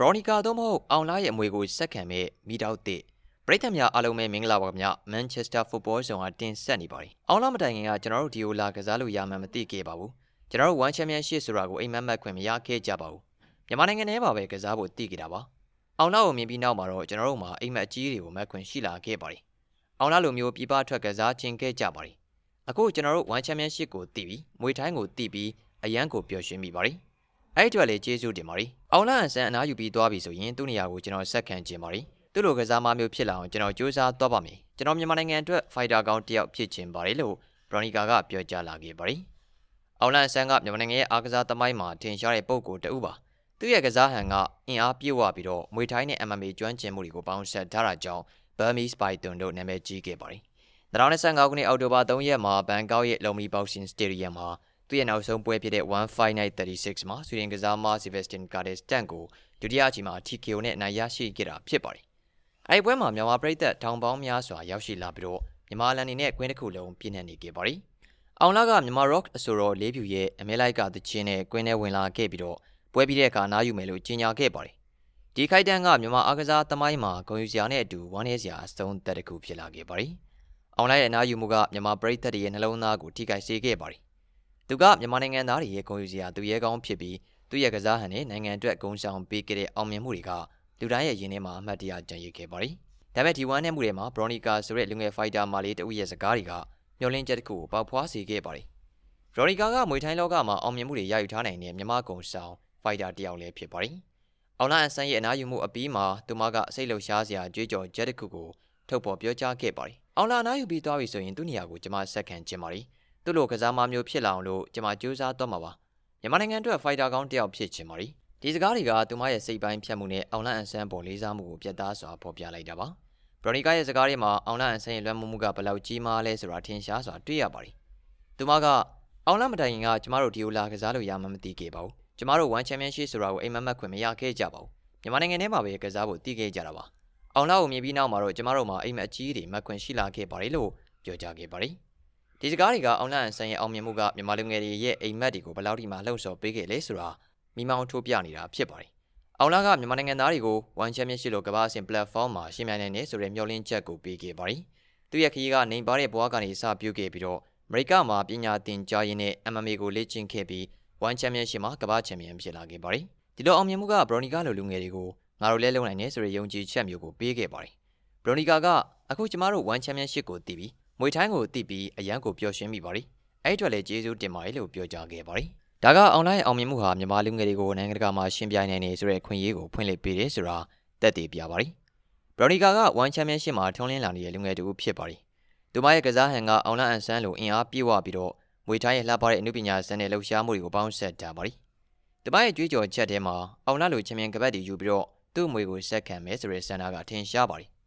ဗရော်နီကာသို့မဟုတ်အောင်လားရဲ့အမွေကိုစက္ကန့်မဲ့မိတောက်တစ်ပရိသတ်များအားလုံးပဲမင်္ဂလာပါခင်ဗျမန်ချက်စတာဖုတ်ဘောဇုံကတင်ဆက်နေပါတယ်အောင်လားမတိုင်ခင်ကကျွန်တော်တို့ဒီယိုလာကစားလို့ရမှန်းမသိခဲ့ပါဘူးကျွန်တော်တို့ဝမ်ချန်ပီယံရှစ်ဆိုတာကိုအိမ်မက်မက်ခွင့်မရခဲ့ကြပါဘူးမြန်မာနိုင်ငံထဲမှာပဲကစားဖို့တည်ခဲ့တာပါအောင်လားကိုမြင်ပြီးနောက်မှာတော့ကျွန်တော်တို့မှာအိမ်မက်အကြီးတွေကိုမက်ခွင့်ရှိလာခဲ့ပါတယ်အောင်လားလိုမျိုးပြပထွက်ကစားခြင်းခဲ့ကြပါတယ်အခုကျွန်တော်တို့ဝမ်ချန်ပီယံရှစ်ကိုတည်ပြီးမွေထိုင်းကိုတည်ပြီးအရန်ကိုပျော်ရွှင်မိပါတယ် အဲ့ဒီအတွက်လေကျေးဇူးတင်ပါတယ်။အောင်လန့်အဆန်အနားယူပြီးသွားပြီဆိုရင်သူ့နေရာကိုကျွန်တော်ဆက်ခံခြင်းပါတယ်။သူ့လိုကစားမမျိုးဖြစ်လာအောင်ကျွန်တော်စူးစမ်းသွားပါမယ်။ကျွန်တော်မြန်မာနိုင်ငံအတွက်ဖိုက်တာကောင်းတစ်ယောက်ဖြစ်ခြင်းပါတယ်လို့ဘရော်နီကာကပြောကြားလာခဲ့ပါတယ်။အောင်လန့်အဆန်ကမြန်မာနိုင်ငံရဲ့အားကစားသမိုင်းမှာထင်ရှားတဲ့ပုံကိုယ်တဦးပါ။သူ့ရဲ့ကစားဟန်ကအင်အားပြည့်ဝပြီးတော့မွေထိုင်းနဲ့ MMA ကျွမ်းကျင်မှုတွေကိုပေါင်းစပ်ထားတာကြောင့် Burmese Python တို့နာမည်ကြီးခဲ့ပါတယ်။2025ခုနှစ်အောက်တိုဘာ3ရက်မှာဘန်ကောက်ရဲ့ Lomi Boxing Stadium မှာ သူ့ရဲ့နောက်ဆုံးပွဲဖြစ်တဲ့1 Fight Night 36မှာဆွီဒင်ကစားမ Sebastian Gardestan ကိုဒုတိယအချိန်မှာ TKO နဲ့အနိုင်ရရှိခဲ့တာဖြစ်ပါတယ်။အဲဒီပွဲမှာမြန်မာပြည်သက်ထောင်ပေါင်းများစွာရောက်ရှိလာပြီးတော့မြန်မာလန်နေနဲ့ကွင်းတစ်ခုလုံးပြည့်နှက်နေခဲ့ပါတယ်။အောင်လာကမြန်မာ Rock အဆိုတော်လေးဖြူရဲ့အမဲလိုက်ကသချင်းနဲ့ကွင်းထဲဝင်လာခဲ့ပြီးတော့ပွဲပြီးတဲ့အခါနားယူမယ်လို့ကြေညာခဲ့ပါတယ်။ဒီခိုက်တန်းကမြန်မာအားကစားသမိုင်းမှာဂုဏ်ယူစရာနဲ့အတူဝမ်းနည်းစရာအဆုံးသက်တစ်ခုဖြစ်လာခဲ့ပါတယ်။အောင်လိုက်ရဲ့အနားယူမှုကမြန်မာပြည်သက်ရဲ့နှလုံးသားကိုထိခိုက်စေခဲ့ပါတယ်။ သူကမြန်မာနိုင်ငံသားတွေရဲ့ဂုဏ်ယူစရာသူရဲကောင်းဖြစ်ပြီးသူ့ရဲ့ကစားဟန်နဲ့နိုင်ငံအတွက်ဂုဏ်ဆောင်ပေးခဲ့တဲ့အောင်မြင်မှုတွေကလူတိုင်းရဲ့ရင်ထဲမှာအမှတ်တရကျန်ရစ်ခဲ့ပါတယ်။ဒါပေမဲ့ဒီဝမ်းနဲ့မှုတွေမှာဘရော်နီကာဆိုတဲ့လူငယ်ဖိုက်တာမာလေးတဦးရဲ့စကားတွေကမျောလင်းချက်တစ်ခုကိုပေါက်ဖွားစေခဲ့ပါတယ်။ဘရော်နီကာကမွေထိုင်းလောကမှာအောင်မြင်မှုတွေရယူထားနိုင်တဲ့မြန်မာဂုဏ်ဆောင်ဖိုက်တာတစ်ယောက်လည်းဖြစ်ပါတယ်။အောင်လာအန်ဆန်ရဲ့အနားယူမှုအပြီးမှာသူမကစိတ်လှုပ်ရှားစရာကြွေးကြော်ချက်တစ်ခုကိုထုတ်ပေါ်ပြောကြားခဲ့ပါတယ်။အောင်လာအနားယူပြီးသွားပြီဆိုရင်သူ့နေရာကိုကျွန်မဆက်ခံခြင်းပါတယ်။ သူ့လိုကစားမမျိုးဖြစ်လာအောင်လို့ကျွန်မကြိုးစားတော့မှာပါ။မြန်မာနိုင်ငံအတွက်ဖိုက်တာကောင်းတစ်ယောက်ဖြစ်ခြင်းပါတယ်။ဒီစကားတွေကသူမရဲ့စိတ်ပိုင်းဖြတ်မှုနဲ့အောင်လာအန်ဆန်ပေါ်လေးစားမှုကိုပြတ်သားစွာဖော်ပြလိုက်တာပါ။ဘရိုနီကာရဲ့စကားတွေမှာအောင်လာအန်ဆန်ရဲ့လွှမ်းမိုးမှုကဘယ်လောက်ကြီးမားလဲဆိုတာထင်ရှားစွာတွေ့ရပါတယ်။သူမကအောင်လာမတိုင်ခင်ကကျမတို့ဒီလိုလာကစားလို့ရမှမသိခဲ့ပါဘူး။ကျမတို့1 Championship ဆိုတာကိုအိမ်မက်မက်ခွင့်မရခဲ့ကြပါဘူး။မြန်မာနိုင်ငံထဲမှာပဲကစားဖို့တည်ခဲ့ကြတာပါ။အောင်လာကိုမြင်ပြီးနောက်မှာတော့ကျမတို့မှာအိမ်မက်အကြီးတွေမက်ခွင့်ရှိလာခဲ့ပါတယ်လို့ပြောကြားခဲ့ပါတယ်။ ဒီစကားတွေကအောင်လာအန်ဆန်ရဲ့အောင်မြင်မှုကမြန်မာလူငယ်တွေရဲ့အိမ်မက်တွေကိုဘယ်လောက်ထိမှလှုံ့ဆော်ပေးခဲ့လဲဆိုတာမိမောင်းထိုးပြနေတာဖြစ်ပါတယ်။အောင်လာကမြန်မာနိုင်ငံသားတွေကို1 Championship လို့ကမ္ဘာ့အဆင့် platform မှာရှင်းပြနိုင်နေဆိုတဲ့မျှော်လင့်ချက်ကိုပေးခဲ့ပါတယ်။သူရဲ့ခရီးကနေပါတဲ့ဘွားကနေစပြုခဲ့ပြီးတော့အမေရိကမှာပညာသင်ကြားရင်းနဲ့ MMA ကိုလေ့ကျင့်ခဲ့ပြီး1 Championship မှာကမ္ဘာ့ချန်ပီယံဖြစ်လာခဲ့ပါတယ်။ဒီလိုအောင်မြင်မှုကဘရိုနီကာလိုလူငယ်တွေကိုငါတို့လဲလုံနိုင်နေဆိုတဲ့ယုံကြည်ချက်မျိုးကိုပေးခဲ့ပါတယ်။ဘရိုနီကာကအခုကျမတို့1 Championship ကိုတည်ပြီး မွေထိုင်းကိုတည်ပြီးအရန်ကိုပျော်ရွှင်မိပါတယ်။အဲ့အတွက်လည်းကျေးဇူးတင်ပါတယ်လို့ပြောကြားခဲ့ပါတယ်။ဒါကအွန်လိုင်းအောင်မြင်မှုဟာမြန်မာလူငယ်တွေကိုနိုင်ငံတကာမှာရှင်းပြနိုင်နေဆိုတဲ့အခွင့်အရေးကိုဖွင့်လှစ်ပေးတယ်ဆိုတာသက်သေပြပါတယ်။ဘရိုနီကာက1 Championship မှာထွန်းလင်းလာနေတဲ့လူငယ်တူဖြစ်ပါတယ်။သူမရဲ့ကစားဟန်ကအွန်လိုင်းအန်ဆန်းလိုအင်အားပြည့်ဝပြီးတော့မွေထိုင်းရဲ့လှပတဲ့အမှုပညာစံတဲ့လှူရှားမှုတွေကိုပေါင်းဆက်ထားပါတယ်။တမရဲ့ကြွေးကြော်ချက်ထဲမှာအောင်လာလိုချင်မြန်ကပတ်တီယူပြီးတော့သူ့အမွေကိုဆက်ခံမယ်ဆိုတဲ့စံနာကထင်ရှားပါတယ်။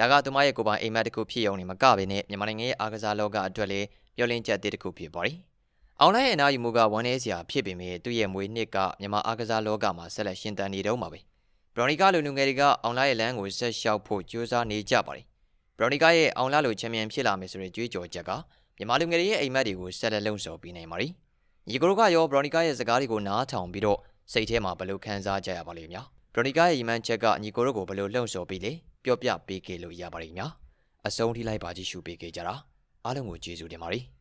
ဒါကသူမရဲ့ကိုယ်ပိုင်အိမ်မက်တစ်ခုဖြစ်ရုံနဲ့မကဘဲနဲ့မြန်မာနိုင်ငံရဲ့အားကစားလောကအတွက်လည်းမျှော်လင့်ချက်တစ်ခုဖြစ်ပါတယ်။အောင်လိုင်းရဲ့အနာယူမှုကဝမ်းနည်းစရာဖြစ်ပေမဲ့သူ့ရဲ့မွေနှစ်ကမြန်မာအားကစားလောကမှာဆက်လက်ရှင်သန်နေတော့မှာပဲ။ဘရော်နီကာလူလူငယ်တွေကအောင်လာရဲ့လမ်းကိုဆက်လျှောက်ဖို့ကြိုးစားနေကြပါတယ်။ဘရော်နီကာရဲ့အောင်လာလိုချန်ပီယံဖြစ်လာမယ်ဆိုတဲ့ကြွေးကြော်ချက်ကမြန်မာလူငယ်တွေရဲ့အိမ်မက်တွေကိုဆက်လက်လုံဆော်ပေးနိုင်ပါတယ်။ညီကရိုကရောဘရော်နီကာရဲ့စကားတွေကိုနားထောင်ပြီးတော့စိတ်ထဲမှာဘယ်လိုခံစားကြရပါလိမ့်များ။ဘရော်နီကာရဲ့ရီမန်ချက်ကညီကိုတို့ကိုဘယ်လိုလှုံ့ဆော်ပေးလဲ ပြောပြပေးခဲ့လို့ရပါလိမ့်များ။အဆုံးထိလိုက်ပါကြည့်ရှုပေးခဲ့ကြတာအားလုံးကိုကျေးဇူးတင်ပါတယ်။